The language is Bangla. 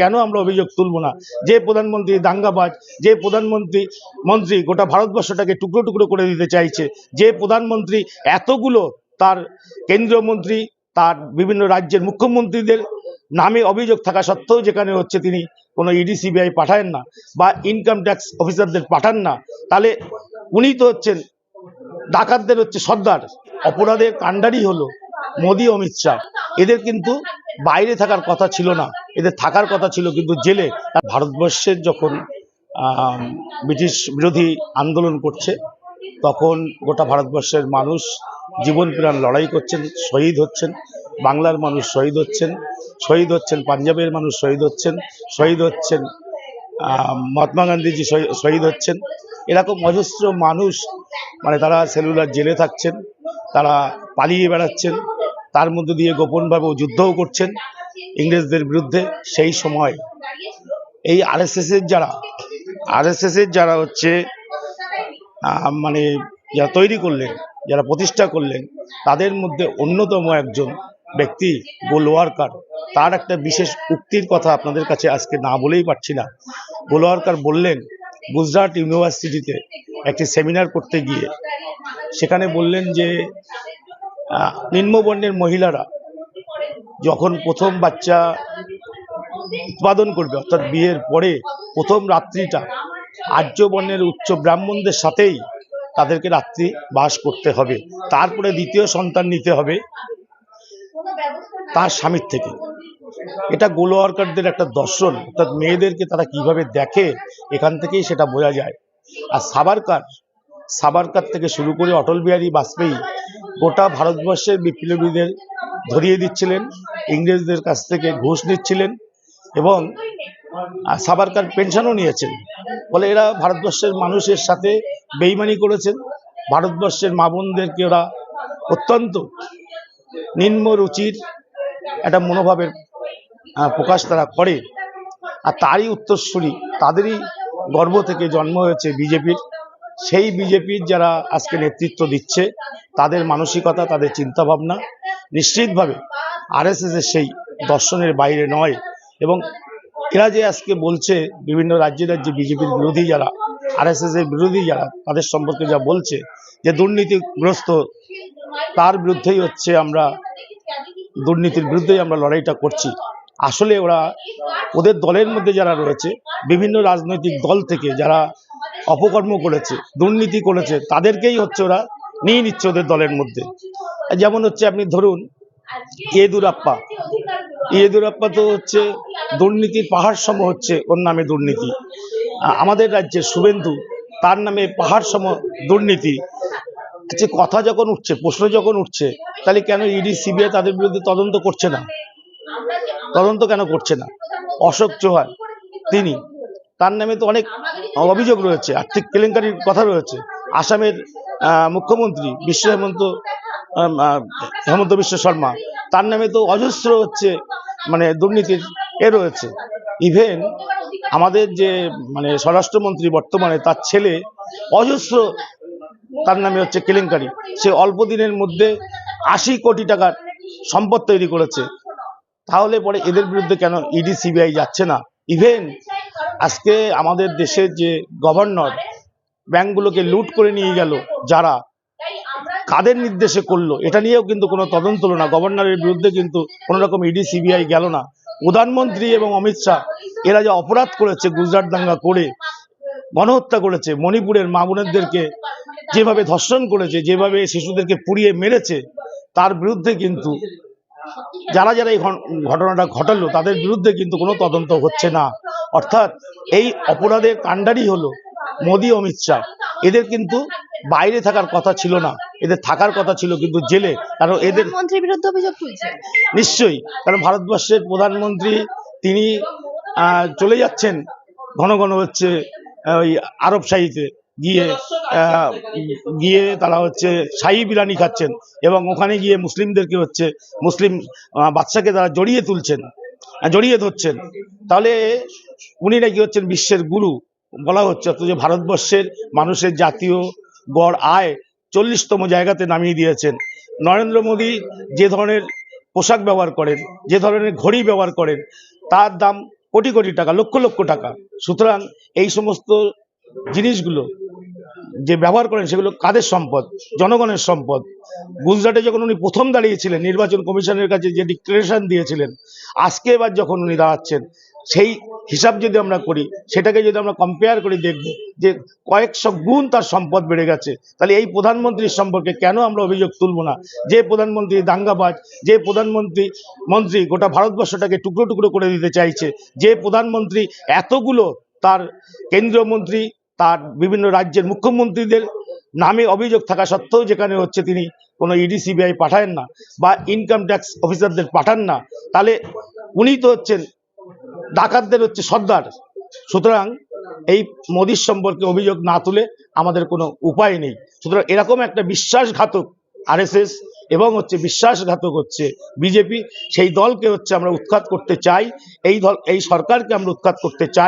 কেন আমরা অভিযোগ তুলবো না? যে প্রধানমন্ত্রী দাঙ্গাবাজ, যে প্রধানমন্ত্রী মন্ত্রী গোটা ভারতবর্ষটাকে টুকরো টুকরো করে দিতে চাইছে, যে প্রধানমন্ত্রী এতগুলো তার কেন্দ্রীয় মন্ত্রী, তার বিভিন্ন রাজ্যের মুখ্যমন্ত্রীদের নামে অভিযোগ থাকা সত্ত্বেও যেখানে হচ্ছে তিনি কোনো ইডি, সিবিআই পাঠান না বা ইনকাম ট্যাক্স অফিসারদের পাঠান না, তাহলে উনি তো হচ্ছেন ডাকাতদের হচ্ছে সর্দার। অপরাধের কাণ্ডারি হলো মোদী, অমিত শাহ। এদের কিন্তু বাইরে থাকার কথা ছিল না। এদের থাকার কথা ছিল, কিন্তু জেলে ভারতবর্ষের যখন ব্রিটিশ বিরোধী আন্দোলন করছে, তখন গোটা ভারতবর্ষের মানুষ জীবন প্রাণ লড়াই করছেন, শহীদ হচ্ছেন, বাংলার মানুষ শহীদ হচ্ছেন শহীদ হচ্ছেন, পাঞ্জাবের মানুষ শহীদ হচ্ছেন শহীদ হচ্ছেন মহাত্মা গান্ধীজি শহী- শহীদ হচ্ছেন। এরকম অজস্র মানুষ মানে তারা সেলুলার জেলে থাকছেন, তারা পালিয়ে বেড়াচ্ছেন, তার মধ্যে দিয়ে গোপনভাবে যুদ্ধও করছেন ইংরেজদের বিরুদ্ধে সেই সময় এই আরএসএস এর যারা আরএসএস এর যারা হচ্ছে মানে যারা তৈরি করলেন, যারা প্রতিষ্ঠা করলেন, তাদের মধ্যে অন্যতম একজন ব্যক্তি গোলওয়ারকার। তার একটা বিশেষ উক্তির কথা আপনাদের কাছে আজকে না বলেই পারছি না। গোলওয়ারকার বললেন, গুজরাট ইউনিভার্সিটিতে একটি সেমিনার করতে গিয়ে সেখানে বললেন যে নিম্নবর্ণের মহিলারা যখন প্রথম বাচ্চা উৎপাদন করবে, অর্থাৎ বিয়ের পরে প্রথম রাত্রিটা আর্য বর্ণের উচ্চ ব্রাহ্মণদের সাথেই তাদেরকে রাত্রি বাস করতে হবে। তারপরে দ্বিতীয় সন্তান নিতে হবে তার স্বামীর থেকে। এটা গোলোয়ারকারদের একটা দর্শন, অর্থাৎ মেয়েদেরকে তারা কীভাবে দেখে, এখান থেকেই সেটা বোঝা যায়। আর সাবারকার সাবারকার থেকে শুরু করে অটল বিহারী বাজপেয়ী গোটা ভারতবর্ষের বিপ্লবীদের ধরিয়ে দিচ্ছিলেন, ইংরেজদের কাছ থেকে ঘুষ নিচ্ছিলেন এবং সাবারকার পেনশনও নিয়েছেন। ফলে এরা ভারতবর্ষের মানুষের সাথে বেইমানি করেছেন। ভারতবর্ষের মা বোনদেরকে ওরা অত্যন্ত নিম্ন রুচির একটা মনোভাবের প্রকাশ তারা করে। আর তারই উত্তরসূরি, তাদেরই গর্ভ থেকে জন্ম হয়েছে বিজেপির। সেই বিজেপির যারা আজকে নেতৃত্ব দিচ্ছে, তাদের মানসিকতা, তাদের চিন্তাভাবনা নিশ্চিতভাবে আরএসএস এর সেই দর্শনের বাইরে নয় এবং এরা যে আজকে বলছে, বিভিন্ন রাজ্যে রাজ্যে বিজেপির বিরোধী যারা আরএসএস এর বিরোধী যারা, তাদের সম্পর্কে যা বলছে, যে দুর্নীতিগ্রস্ত, তার বিরুদ্ধেই হচ্ছে আমরা, দুর্নীতির বিরুদ্ধেই আমরা লড়াইটা করছি। আসলে ওরা ওদের দলের মধ্যে যারা রয়েছে, বিভিন্ন রাজনৈতিক দল থেকে যারা অপকর্ম করেছে, দুর্নীতি করেছে, তাদেরকেই হচ্ছে ওরা নিয়ে নিচ্ছে ওদের দলের মধ্যে। যেমন হচ্ছে আপনি ধরুন ইয়েদুরাপ্পা ইয়েদুরাপ্পা তো হচ্ছে দুর্নীতির পাহাড় সম হচ্ছে ওর নামে দুর্নীতি। আমাদের রাজ্যে শুভেন্দু, তার নামে পাহাড় সম দুর্নীতি। আচ্ছা কথা যখন উঠছে, প্রশ্ন যখন উঠছে, তাহলে কেন ইডি, সিবিআই তাদের বিরুদ্ধে তদন্ত করছে না? তদন্ত কেন করছে না? অশোক চৌহান, তিনি, তার নামে তো অনেক অভিযোগ রয়েছে, আর্থিক কেলেঙ্কারির কথা রয়েছে। আসামের মুখ্যমন্ত্রী বিশ্ব হেমন্ত হেমন্ত বিশ্ব শর্মা। তার নামে তো অজস্র হচ্ছে মানে দুর্নীতির এ রয়েছে। ইভেন আমাদের যে মানে স্বরাষ্ট্রমন্ত্রী বর্তমানে, তার ছেলে অজস্র, তার নামে হচ্ছে কেলেঙ্কারি। সে অল্প দিনের মধ্যে আশি কোটি টাকার সম্পদ তৈরি করেছে। তাহলে পরে এদের বিরুদ্ধে কেন ইডি সিবিআই যাচ্ছে না? ইভেন আজকে আমাদের দেশের যে গভর্নর ব্যাংকগুলোকে লুট করে নিয়ে গেল যারা কাদের নির্দেশে করল, এটা নিয়েও কিন্তু কোনো তদন্ত হলো না। গভর্নরের বিরুদ্ধে কিন্তু কোনো রকম ইডি সিবিআই গেল না। প্রধানমন্ত্রী এবং অমিত শাহ, এরা যে অপরাধ করেছে গুজরাট দাঙ্গা করে, গণহত্যা করেছে, মণিপুরের মা বোনেরদেরকে যেভাবে ধর্ষণ করেছে, যেভাবে শিশুদেরকে পুড়িয়ে মেরেছে, তার বিরুদ্ধে কিন্তু যারা যারা এই ঘটনাটা ঘটালো, তাদের বিরুদ্ধে কিন্তু কোনো তদন্ত হচ্ছে না। অর্থাৎ এই অপরাধের কাণ্ডারই হলো মোদী অমিত শাহ। এদের কিন্তু বাইরে থাকার কথা ছিল না। এদের থাকার কথা ছিল কিন্তু জেলে। কারণ এদের প্রধানমন্ত্রীর বিরুদ্ধে অভিযোগ তুলছে নিশ্চয়ই। কারণ ভারতবর্ষের প্রধানমন্ত্রী তিনি চলে যাচ্ছেন ঘন ঘন হচ্ছে ওই আরব শাহীতে। গিয়ে আহ, গিয়ে তারা হচ্ছে শাহী বিরিয়ানি খাচ্ছেন এবং ওখানে গিয়ে মুসলিমদেরকে হচ্ছে মুসলিম বাচ্চাকে তারা জড়িয়ে তুলছেন জড়িয়ে ধরছেন। তাহলে উনি নাকি হচ্ছেন বিশ্বের গুরু। বলা হচ্ছে, অথচ ভারতবর্ষের মানুষের জাতীয় গড় আয় চল্লিশতম জায়গাতে নামিয়ে দিয়েছেন। নরেন্দ্র মোদী যে ধরনের পোশাক ব্যবহার করেন, যে ধরনের ঘড়ি ব্যবহার করেন, তার দাম কোটি কোটি টাকা, লক্ষ লক্ষ টাকা। সুতরাং এই সমস্ত জিনিসগুলো যে ব্যবহার করেন, সেগুলো কাদের সম্পদ? জনগণের সম্পদ। গুজরাটে যখন উনি প্রথম দাঁড়িয়েছিলেন, নির্বাচন কমিশনের কাছে যে ডিক্লারেশন দিয়েছিলেন, আজকে এবার যখন উনি দাঁড়াচ্ছেন সেই হিসাব যদি আমরা করি, সেটাকে যদি আমরা কম্পেয়ার করে দেখব যে কয়েকশো গুণ তার সম্পদ বেড়ে গেছে, তাহলে এই প্রধানমন্ত্রীর সম্পর্কে কেন আমরা অভিযোগ তুলব না? যে প্রধানমন্ত্রী দাঙ্গাবাজ, যে প্রধানমন্ত্রী মন্ত্রী গোটা ভারতবর্ষটাকে টুকরো টুকরো করে দিতে চাইছে, যে প্রধানমন্ত্রী এতগুলো তার কেন্দ্রীয় মন্ত্রী, তার বিভিন্ন রাজ্যের মুখ্যমন্ত্রীদের নামে অভিযোগ থাকা সত্ত্বেও যেখানে হচ্ছে তিনি কোনো ইডি সিবিআই পাঠান না বা ইনকাম ট্যাক্স অফিসারদের পাঠান না, তাহলে উনি তো হচ্ছেন ডাকাতদের হচ্ছে সর্দার। সুতরাং এই মোদির সম্পর্কে অভিযোগ না তুলে আমাদের কোনো উপায় নেই। সুতরাং এরকম একটা বিশ্বাসঘাতক আরএসএস এবং হচ্ছে বিশ্বাসঘাতক হচ্ছে বিজেপি, সেই দলকে হচ্ছে আমরা উৎখাত করতে চাই, এই দল, এই সরকারকে আমরা উৎখাত করতে চাই।